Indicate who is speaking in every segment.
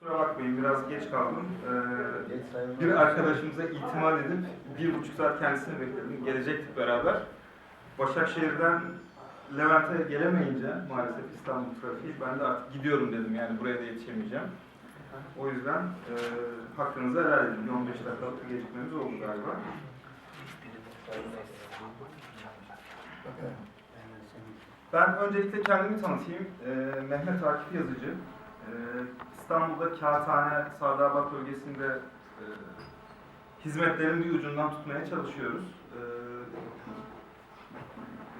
Speaker 1: Kusura bakmayın biraz geç kaldım. Ee, bir arkadaşımıza itimat edip bir buçuk saat kendisini bekledim. Gelecektik beraber. Başakşehir'den Levent'e gelemeyince maalesef İstanbul trafiği ben de artık gidiyorum dedim yani buraya da yetişemeyeceğim. O yüzden e, hakkınızı helal edin. Bir 15 dakikalık bir gecikmemiz oldu galiba. Ben öncelikle kendimi tanıtayım. Ee, Mehmet Akif Yazıcı. Ee, İstanbul'da Kağıthane, Sadabat bölgesinde e, hizmetlerin bir ucundan tutmaya çalışıyoruz.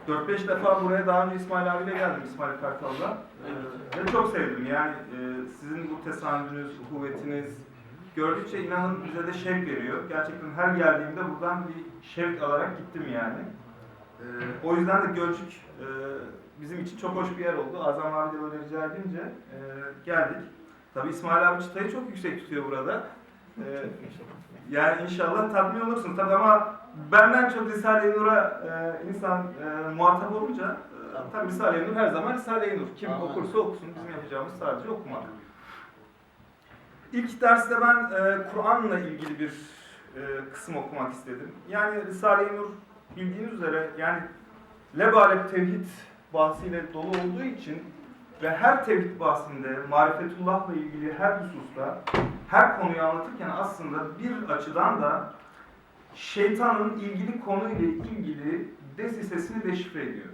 Speaker 1: Ee, 4-5 defa buraya daha önce İsmail abiyle geldim, İsmail Kartal'la. Ee, ve çok sevdim. Yani e, sizin bu tesadüfünüz, kuvvetiniz gördükçe inanın bize de şevk veriyor. Gerçekten her geldiğimde buradan bir şevk alarak gittim yani. Ee, o yüzden de Gölcük e, bizim için çok hoş bir yer oldu. Azam abi de böyle rica edince e, geldik. Tabii İsmail abi çıtayı çok yüksek tutuyor burada. Ee, yani inşallah tatmin olursun. Tabii ama benden çok Risale-i Nur'a e, insan e, muhatap olunca e,
Speaker 2: Tamam.
Speaker 1: tabii Risale-i Nur her zaman Risale-i Nur. Kim
Speaker 2: Tamam.
Speaker 1: okursa okusun. Bizim yapacağımız sadece okumak. İlk derste ben e, Kur'an'la ilgili bir e, kısım okumak istedim. Yani Risale-i Nur bildiğiniz üzere yani lebalep tevhid bahsiyle dolu olduğu için ve her tevhid bahsinde marifetullah'la ilgili her hususta her konuyu anlatırken aslında bir açıdan da şeytanın ilgili konuyla ilgili desisesini deşifre ediyor.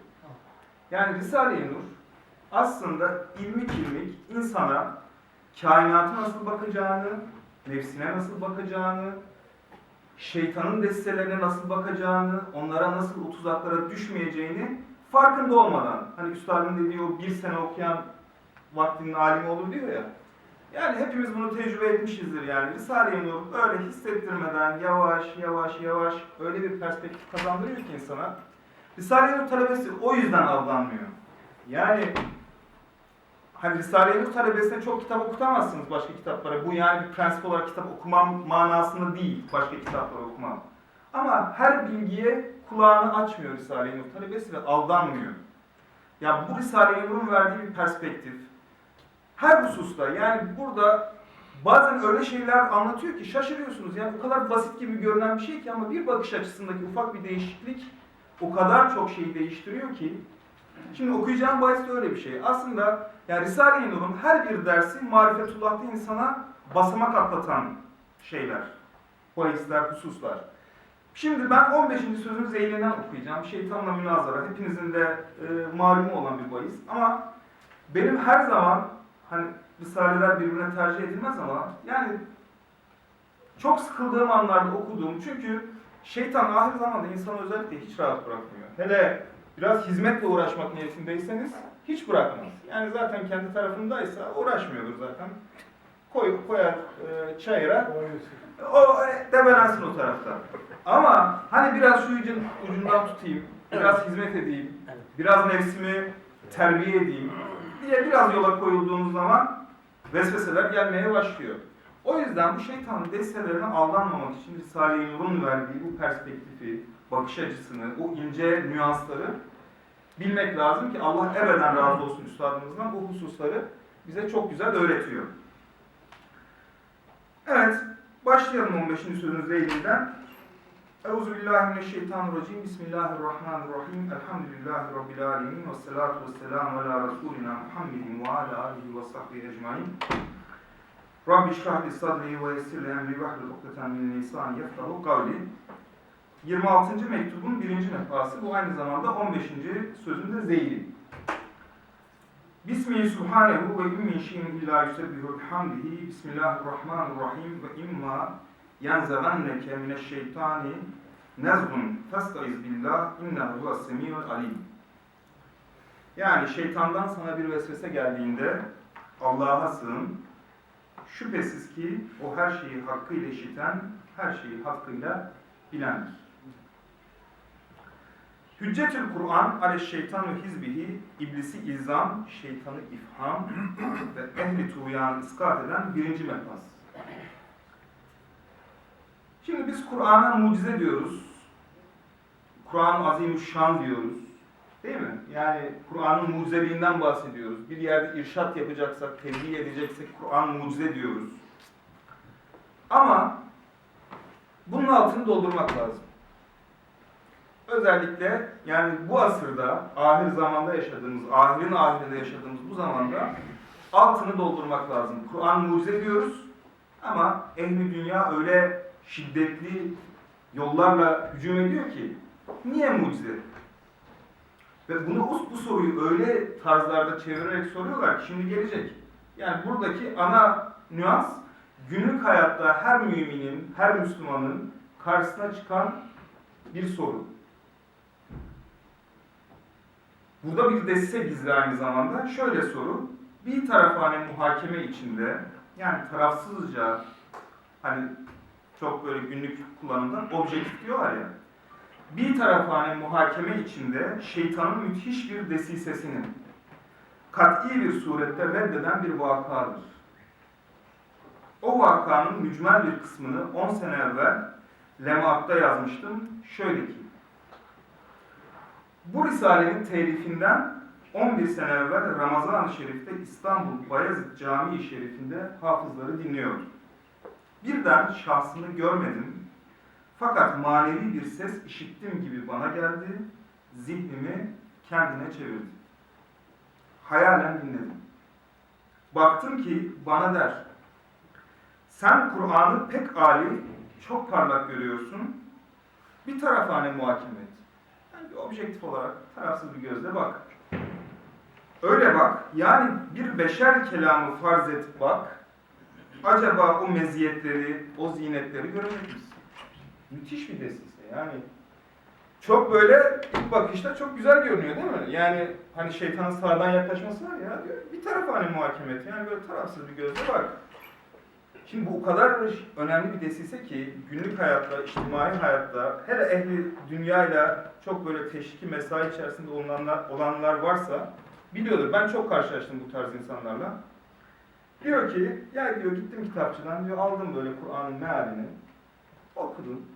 Speaker 1: Yani Risale-i Nur aslında ilmik ilmik insana kainata nasıl bakacağını, nefsine nasıl bakacağını, şeytanın destelerine nasıl bakacağını, onlara nasıl o tuzaklara düşmeyeceğini farkında olmadan, hani üstadın dediği o bir sene okuyan vaktinin alimi olur diyor ya, yani hepimiz bunu tecrübe etmişizdir yani. Risale-i Nur öyle hissettirmeden yavaş yavaş yavaş öyle bir perspektif kazandırıyor ki insana. Risale-i Nur talebesi o yüzden aldanmıyor. Yani hani Risale-i Nur talebesine çok kitap okutamazsınız başka kitaplara. Bu yani bir prensip olarak kitap okumam manasında değil başka kitapları okumam. Ama her bilgiye kulağını açmıyor Risale-i Nur talebesi ve aldanmıyor. Ya bu Risale-i Nur'un verdiği bir perspektif. Her hususta yani burada bazen öyle şeyler anlatıyor ki şaşırıyorsunuz. Yani o kadar basit gibi görünen bir şey ki ama bir bakış açısındaki ufak bir değişiklik o kadar çok şeyi değiştiriyor ki. Şimdi okuyacağım bahis de öyle bir şey. Aslında yani Risale-i Nur'un her bir dersi marifetullah'ta insana basamak atlatan şeyler. Bahisler, hususlar. Şimdi ben 15. sözün zeylinden okuyacağım. Şeytanla münazara. Hepinizin de e, malumu olan bir bahis. Ama benim her zaman hani risaleler birbirine tercih edilmez ama yani çok sıkıldığım anlarda okuduğum çünkü şeytan ahir zamanda insanı özellikle hiç rahat bırakmıyor. Hele biraz hizmetle uğraşmak niyetindeyseniz hiç bırakmaz. Yani zaten kendi tarafındaysa uğraşmıyordur zaten. Koy, koyar e, çayıra o e, debelensin o tarafta. Ama hani biraz şu ucun, ucundan tutayım, biraz hizmet edeyim, biraz nefsimi terbiye edeyim diye biraz yola koyulduğunuz zaman vesveseler gelmeye başlıyor. O yüzden bu şeytanın destelerine aldanmamak için Risale-i Nur'un verdiği bu perspektifi, bakış açısını, o ince nüansları bilmek lazım ki Allah ebeden razı olsun üstadımızdan bu hususları bize çok güzel öğretiyor. Başlayalım 15. sözün zeylinden. Euzubillahimineşşeytanirracim. Bismillahirrahmanirrahim. Elhamdülillahi Rabbil alemin. Ve salatu ve selamu ala Resulina Muhammedin ve ala alihi ve sahbihi ecmain. Rabbi şrahli sadri ve yessirli emri ve hlul ukdeten min lisani yefkahu kavli. 26. mektubun birinci nefası. Bu aynı zamanda 15. sözünde zeyli. Bismihi subhanehu ve immin şeyin illa yusebbihu bihamdihi. Bismillahirrahmanirrahim ve imma yenzaganneke mineşşeytani nezgun festaiz billah innehu huves semiyul alim. Yani şeytandan sana bir vesvese geldiğinde Allah'a sığın. Şüphesiz ki o her şeyi hakkıyla işiten, her şeyi hakkıyla bilendir. Hüccetül Kur'an ale şeytan ve hizbihi iblisi ilzam, şeytanı ifham ve ehli tuğyan iskat eden birinci mefaz. Şimdi biz Kur'an'a mucize diyoruz. Kur'an-ı Azimüşşan diyoruz. Değil mi? Yani Kur'an'ın mucizeliğinden bahsediyoruz. Bir yerde irşat yapacaksak, tebliğ edeceksek Kur'an mucize diyoruz. Ama bunun altını doldurmak lazım. Özellikle yani bu asırda, ahir zamanda yaşadığımız, ahirin ahirinde yaşadığımız bu zamanda altını doldurmak lazım. Kur'an mucize diyoruz ama ehli dünya öyle şiddetli yollarla hücum ediyor ki niye mucize? Ve bunu bu soruyu öyle tarzlarda çevirerek soruyorlar ki şimdi gelecek. Yani buradaki ana nüans günlük hayatta her müminin, her Müslümanın karşısına çıkan bir soru. Burada bir deste gizli aynı zamanda. Şöyle soru. Bir tarafane muhakeme içinde yani tarafsızca hani çok böyle günlük kullanımdan objektif diyorlar ya. Bir tarafane muhakeme içinde şeytanın müthiş bir desisesini kat'i bir surette reddeden bir vakadır. O vakanın mücmel bir kısmını 10 sene evvel Lemaat'ta yazmıştım. Şöyle ki, bu Risale'nin telifinden 11 sene evvel Ramazan-ı Şerif'te İstanbul Bayezid Camii Şerif'inde hafızları dinliyor. Birden şahsını görmedim fakat manevi bir ses işittim gibi bana geldi, zihnimi kendine çevirdi. Hayalen dinledim. Baktım ki bana der, sen Kur'an'ı pek âli, çok parlak görüyorsun, bir tarafane muhakeme et. Bir objektif olarak tarafsız bir gözle bak. Öyle bak, yani bir beşer kelamı farz et bak, acaba o meziyetleri, o zinetleri görecek misin? Müthiş bir desise yani. Çok böyle ilk bakışta çok güzel görünüyor değil mi? Yani hani şeytanın sağdan yaklaşması var ya diyor. Bir taraf hani muhakeme et. Yani böyle tarafsız bir gözle bak. Şimdi bu o kadar önemli bir desise ki günlük hayatta, içtimai hayatta, hele ehli dünyayla çok böyle teşviki mesai içerisinde olanlar, olanlar varsa biliyordur. Ben çok karşılaştım bu tarz insanlarla. Diyor ki, ya diyor gittim kitapçıdan diyor aldım böyle Kur'an'ın mealini, okudum.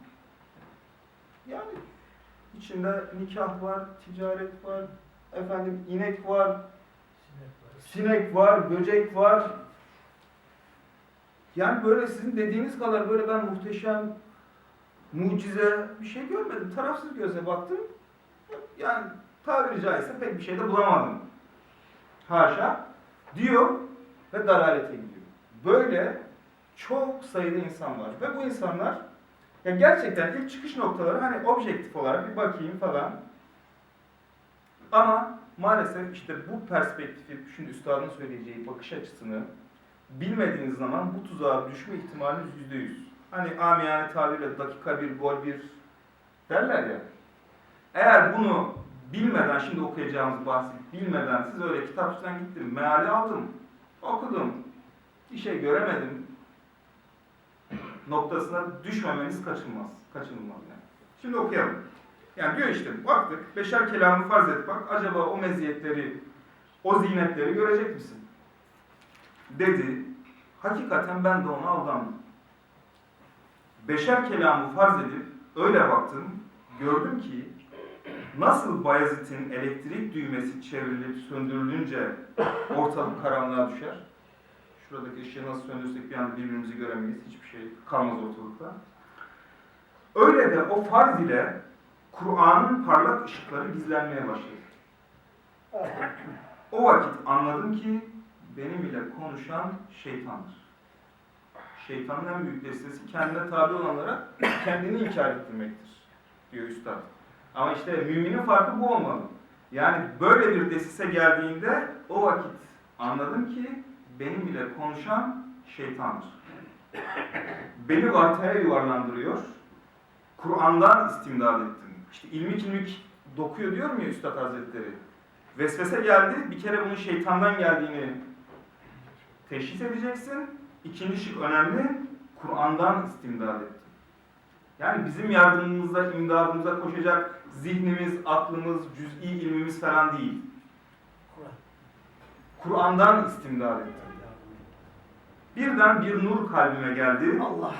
Speaker 1: Yani içinde nikah var, ticaret var, efendim inek var, sinek var, böcek var. Yani böyle sizin dediğiniz kadar böyle ben muhteşem, mucize bir şey görmedim. Tarafsız göze baktım. Yani tabiri caizse pek bir şey de bulamadım. Haşa diyor ve dalalete gidiyor. Böyle çok sayıda insan var. Ve bu insanlar ya gerçekten ilk çıkış noktaları hani objektif olarak bir bakayım falan. Ama maalesef işte bu perspektifi, şimdi üstadın söyleyeceği bakış açısını bilmediğiniz zaman bu tuzağa düşme ihtimaliniz yüzde yüz. Hani amiyane tabirle dakika bir, gol bir derler ya. Eğer bunu bilmeden, şimdi okuyacağımız bahsi bilmeden siz öyle kitapçıdan gittim, meali aldım, okudum, bir şey göremedim noktasına düşmemeniz kaçınılmaz. Kaçınılmaz yani. Şimdi okuyalım. Yani diyor işte baktık, beşer kelamı farz et bak, acaba o meziyetleri, o zinetleri görecek misin? Dedi, hakikaten ben de ona aldandım. Beşer kelamı farz edip öyle baktım, gördüm ki nasıl Bayezid'in elektrik düğmesi çevrilip söndürülünce ortalık karanlığa düşer, şuradaki ışığı nasıl söndürsek bir anda birbirimizi göremeyiz. Hiçbir şey kalmaz ortalıkta. Öyle de o farz ile Kur'an'ın parlak ışıkları gizlenmeye başladı. O vakit anladım ki benim ile konuşan şeytandır. Şeytanın en büyük destesi kendine tabi olanlara kendini inkar ettirmektir diyor Üstad. Ama işte müminin farkı bu olmalı. Yani böyle bir desise geldiğinde o vakit anladım ki benim ile konuşan şeytandır. Beni vartaya yuvarlandırıyor. Kur'an'dan istimdad ettim. İşte ilmik ilmik dokuyor diyor mu Üstad Hazretleri? Vesvese geldi. Bir kere bunun şeytandan geldiğini teşhis edeceksin. İkinci şık önemli. Kur'an'dan istimdad ettim. Yani bizim yardımımıza, imdadımıza koşacak zihnimiz, aklımız, cüz'i ilmimiz falan değil. Kur'an'dan istimdad ettim. Birden bir nur kalbime geldi.
Speaker 2: Allah.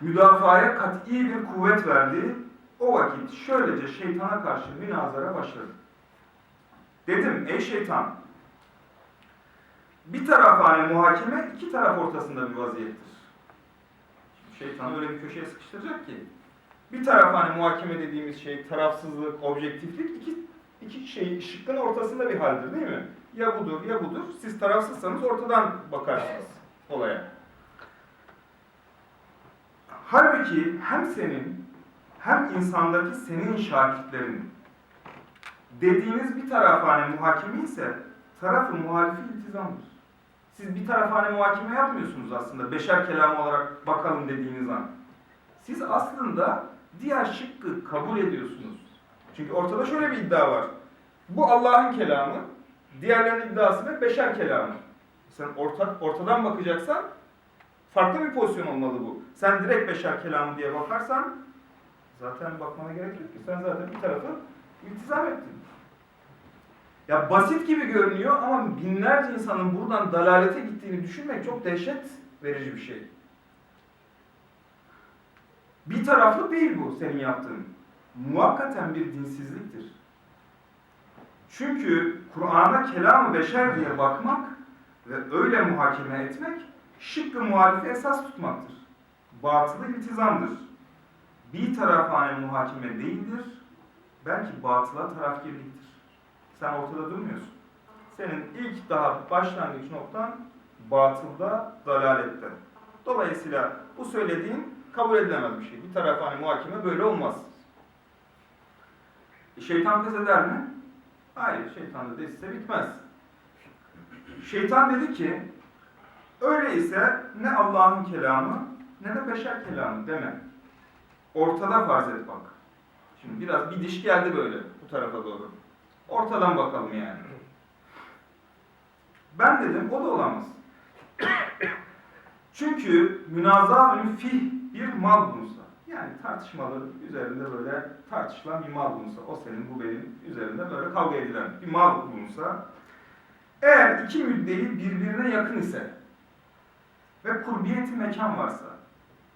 Speaker 1: Müdafaya kat'i bir kuvvet verdi. O vakit şöylece şeytana karşı münazara başladı. Dedim ey şeytan bir tarafane muhakeme iki taraf ortasında bir vaziyettir. Şeytanı öyle bir köşeye sıkıştıracak ki bir tarafane muhakeme dediğimiz şey tarafsızlık, objektiflik iki, iki şey şıkkın ortasında bir haldir değil mi? Ya budur ya budur. Siz tarafsızsanız ortadan bakarsınız olaya. Halbuki hem senin hem insandaki senin şakitlerin dediğiniz bir tarafane muhakeme ise tarafı muhalifi iltizamdır. Siz bir tarafane muhakeme yapmıyorsunuz aslında beşer kelamı olarak bakalım dediğiniz an. Siz aslında diğer şıkkı kabul ediyorsunuz. Çünkü ortada şöyle bir iddia var. Bu Allah'ın kelamı, diğerlerinin iddiası ne? Beşer kelamı. Sen orta, ortadan bakacaksan farklı bir pozisyon olmalı bu. Sen direkt beşer kelamı diye bakarsan zaten bakmana gerek yok ki. Sen zaten bir tarafı iltizam ettin. Ya basit gibi görünüyor ama binlerce insanın buradan dalalete gittiğini düşünmek çok dehşet verici bir şey. Bir taraflı değil bu senin yaptığın. Muhakkaten bir dinsizliktir. Çünkü Kur'an'a kelam-ı beşer diye bakmak ve öyle muhakeme etmek şıkkı muhalifi esas tutmaktır. Batılı iltizamdır. Bir tarafane muhakeme değildir, belki batıla tarafgirliktir. Sen ortada durmuyorsun. Senin ilk daha başlangıç noktan batılda, dalalette. Dolayısıyla bu söylediğin kabul edilemez bir şey. Bir tarafane muhakeme böyle olmaz. E, şeytan pes eder mi? Hayır, şeytan da desiste bitmez. Şeytan dedi ki, öyleyse ne Allah'ın kelamı ne de beşer kelamı deme. Ortada farz et bak. Şimdi biraz bir diş geldi böyle bu tarafa doğru. Ortadan bakalım yani. Ben dedim o da olamaz. Çünkü münazaa fih bir mal bulunsa, yani tartışmalı üzerinde böyle tartışılan bir mal bulunsa, o senin bu benim üzerinde böyle kavga edilen bir mal bulunsa, eğer iki müddei birbirine yakın ise ve kurbiyeti mekan varsa,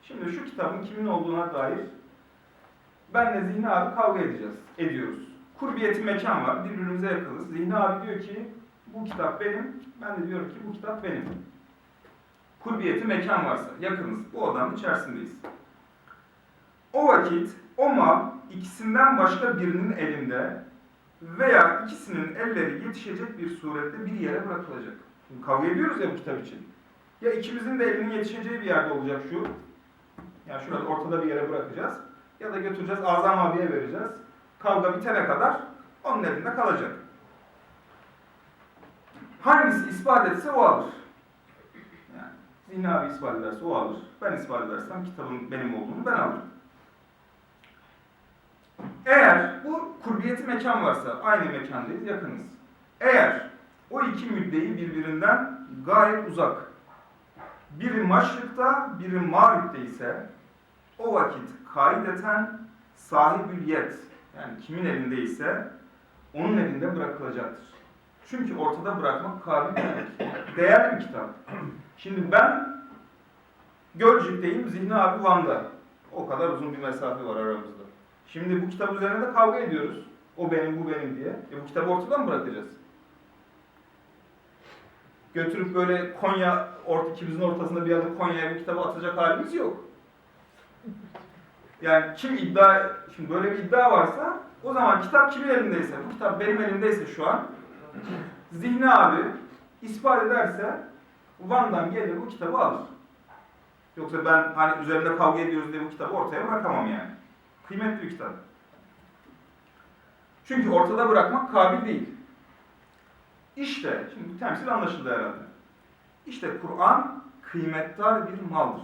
Speaker 1: şimdi şu kitabın kimin olduğuna dair benle Zihni abi kavga edeceğiz, ediyoruz. Kurbiyeti mekan var, birbirimize yakınız. Zihni abi diyor ki bu kitap benim, ben de diyorum ki bu kitap benim. Kurbiyeti mekan varsa, yakınız, bu odanın içerisindeyiz. O vakit o mal ikisinden başka birinin elinde veya ikisinin elleri yetişecek bir surette bir yere bırakılacak. Şimdi kavga ediyoruz ya bu kitap için. Ya ikimizin de elinin yetişeceği bir yerde olacak şu. Yani şurada ortada bir yere bırakacağız. Ya da götüreceğiz Azam abiye vereceğiz. Kavga bitene kadar onun elinde kalacak. Hangisi ispat etse o alır. Yani Zihni abi ispat ederse o alır. Ben ispat edersem kitabın benim olduğunu ben alırım. Eğer bu kurbiyeti mekan varsa aynı mekandayız, yakınız. Eğer o iki müddeyi birbirinden gayet uzak, biri maşrıkta, biri mağripte ise o vakit kaideten sahibül yet, yani kimin elindeyse onun elinde bırakılacaktır. Çünkü ortada bırakmak kabil demek. Değerli bir kitap. Şimdi ben Gölcük'teyim, Zihni abi Van'da. O kadar uzun bir mesafe var aramızda. Şimdi bu kitap üzerine de kavga ediyoruz. O benim, bu benim diye. E bu kitabı ortadan mı bırakacağız? Götürüp böyle Konya, orta, ikimizin ortasında bir yerde Konya'ya bu kitabı atacak halimiz yok. Yani kim iddia, şimdi böyle bir iddia varsa o zaman kitap kimin elindeyse, bu kitap benim elimdeyse şu an Zihni abi ispat ederse Van'dan gelir bu kitabı alır. Yoksa ben hani üzerinde kavga ediyoruz diye bu kitabı ortaya bırakamam yani. Kıymetli bir kitap. Çünkü ortada bırakmak kabil değil. İşte, şimdi bu temsil anlaşıldı herhalde. İşte Kur'an kıymetdar bir maldır.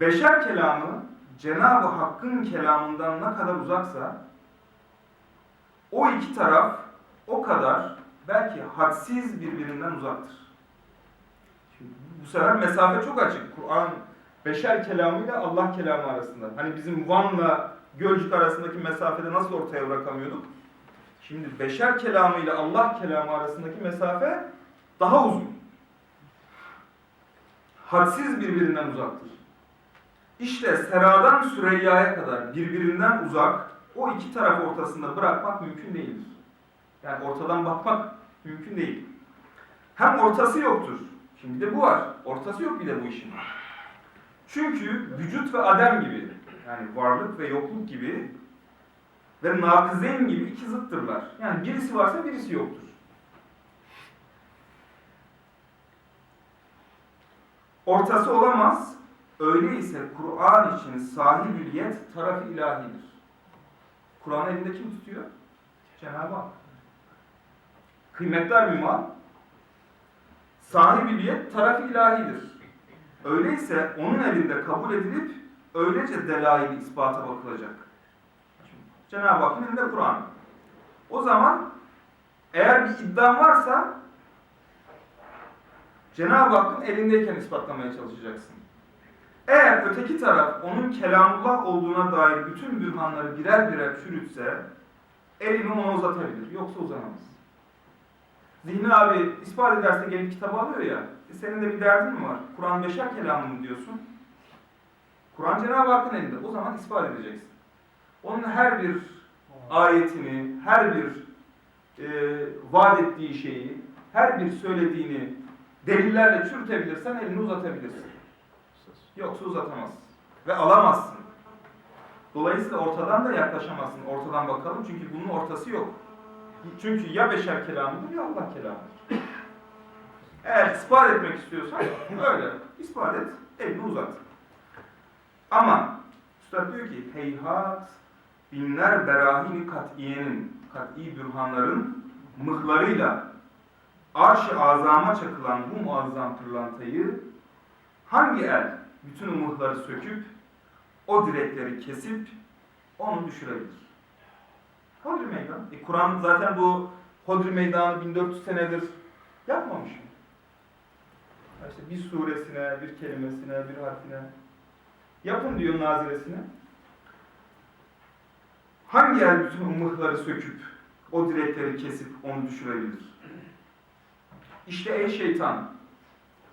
Speaker 1: Beşer kelamı Cenab-ı Hakk'ın kelamından ne kadar uzaksa o iki taraf o kadar belki hadsiz birbirinden uzaktır. Şimdi bu sefer mesafe çok açık. Kur'an beşer kelamıyla Allah kelamı arasında. Hani bizim Van'la Gölcük arasındaki mesafede nasıl ortaya bırakamıyorduk? Şimdi beşer kelamıyla Allah kelamı arasındaki mesafe daha uzun. Hadsiz birbirinden uzaktır. İşte Sera'dan Süreyya'ya kadar birbirinden uzak o iki taraf ortasında bırakmak mümkün değildir. Yani ortadan bakmak mümkün değil. Hem ortası yoktur. Şimdi de bu var. Ortası yok bir de bu işin. Çünkü vücut ve adem gibi, yani varlık ve yokluk gibi ve nakizeyn gibi iki zıttırlar. Yani birisi varsa birisi yoktur. Ortası olamaz. Öyleyse Kur'an için sahibül yet tarafı ilahidir. Kur'an'ı elinde kim tutuyor? Cenab-ı Hak. Kıymetli bir mal. Sahibül yet tarafı ilahidir. Öyleyse onun elinde kabul edilip öylece delail ispata bakılacak. Cenab-ı Hakk'ın elinde Kur'an. O zaman eğer bir iddian varsa Cenab-ı Hakk'ın elindeyken ispatlamaya çalışacaksın. Eğer öteki taraf onun kelamullah olduğuna dair bütün bürhanları birer birer çürütse elini ona uzatabilir. Yoksa uzanamaz. Zihni abi ispat ederse gelip kitabı alıyor ya. e senin de bir derdin mi var? Kur'an beşer kelamı mı diyorsun? Kur'an Cenab-ı Hakk'ın elinde. O zaman ispat edeceksin. Onun her bir ayetini, her bir e, vaat ettiği şeyi, her bir söylediğini delillerle çürütebilirsen elini uzatabilirsin. Yoksa uzatamazsın. Ve alamazsın. Dolayısıyla ortadan da yaklaşamazsın. Ortadan bakalım çünkü bunun ortası yok. Çünkü ya beşer kelamıdır ya Allah kelamıdır. Eğer ispat etmek istiyorsan öyle. ispat et, elini uzat. Ama Üstad diyor ki heyhat binler berahini katiyenin, kat'i bürhanların mıhlarıyla arş-ı azama çakılan bu muazzam pırlantayı hangi el bütün umutları söküp o direkleri kesip onu düşürebilir? Hodri meydan. E, Kur'an zaten bu Hodri meydanı 1400 senedir yapmamış mı? İşte bir suresine, bir kelimesine, bir harfine yapın diyor naziresine. Hangi el bütün mıhları söküp o direkleri kesip onu düşürebilir? İşte ey şeytan,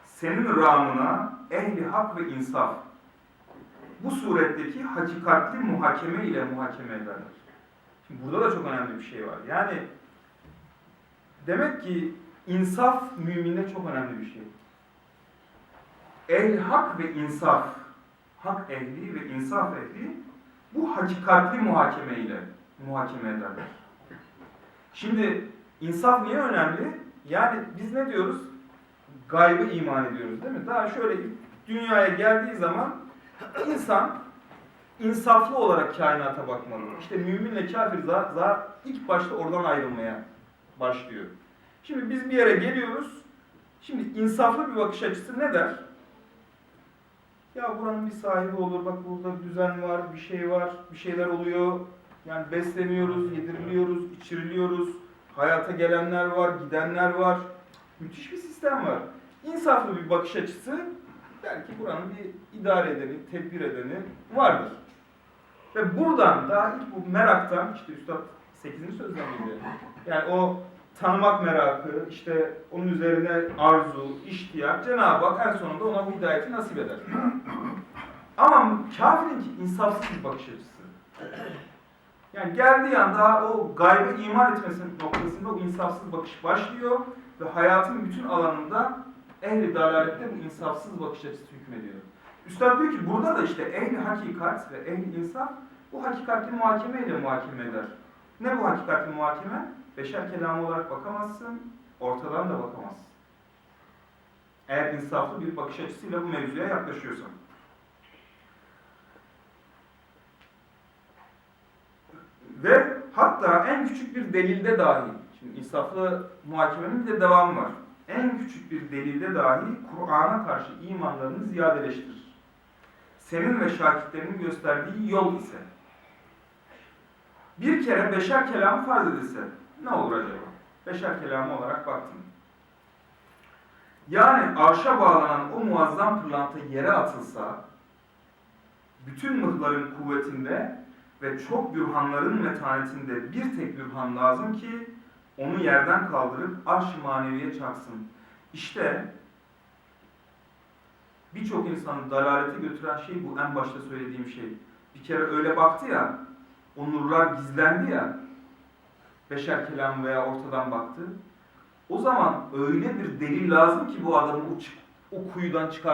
Speaker 1: senin rağmına ehli hak ve insaf bu suretteki hakikatli muhakeme ile muhakeme ederler. Şimdi burada da çok önemli bir şey var. Yani demek ki insaf müminde çok önemli bir şey. Ehli hak ve insaf, hak ehli ve insaf ehli bu hakikatli muhakeme ile muhakeme ederler. Şimdi insaf niye önemli? Yani biz ne diyoruz? Gaybı iman ediyoruz değil mi? Daha şöyle dünyaya geldiği zaman insan insaflı olarak kainata bakmalı. İşte müminle kafir zaten ilk başta oradan ayrılmaya başlıyor. Şimdi biz bir yere geliyoruz. Şimdi insaflı bir bakış açısı ne der? Ya buranın bir sahibi olur, bak burada bir düzen var, bir şey var, bir şeyler oluyor. Yani besleniyoruz, yediriliyoruz, içiriliyoruz. Hayata gelenler var, gidenler var. Müthiş bir sistem var. İnsaflı bir bakış açısı der ki buranın bir idare edeni, tedbir edeni vardır. Ve buradan daha ilk bu meraktan, işte Üstad 8. sözden geliyor. Yani o tanımak merakı, işte onun üzerine arzu, iştiyak, Cenab-ı Hak en sonunda ona bu hidayeti nasip eder. Ama kafirin ki insafsız bir bakış açısı. Yani geldiği anda o gaybı iman etmesinin noktasında o insafsız bakış başlıyor ve hayatın bütün alanında ehli dalalette bu insafsız bakış açısı hükmediyor. Üstad diyor ki burada da işte ehli hakikat ve ehli insaf bu hakikatli muhakeme ile muhakeme eder. Ne bu hakikatli muhakeme? Beşer kelamı olarak bakamazsın, ortadan da bakamazsın. Eğer insaflı bir bakış açısıyla bu mevzuya yaklaşıyorsan. Ve hatta en küçük bir delilde dahi, şimdi insaflı muhakemenin bir de devamı var. En küçük bir delilde dahi Kur'an'a karşı imanlarını ziyadeleştirir. Senin ve şakitlerinin gösterdiği yol ise bir kere beşer kelamı farz edilse ne olur acaba? Beşer kelamı olarak baktım. Yani arşa bağlanan o muazzam pırlanta yere atılsa bütün mıhların kuvvetinde ve çok bürhanların metanetinde bir tek bürhan lazım ki onu yerden kaldırıp arş-ı maneviye çarpsın. İşte birçok insanı dalalete götüren şey bu en başta söylediğim şey. Bir kere öyle baktı ya, o nurlar gizlendi ya, beşer kelamı veya ortadan baktı. O zaman öyle bir delil lazım ki bu adamı o, o kuyudan çıkar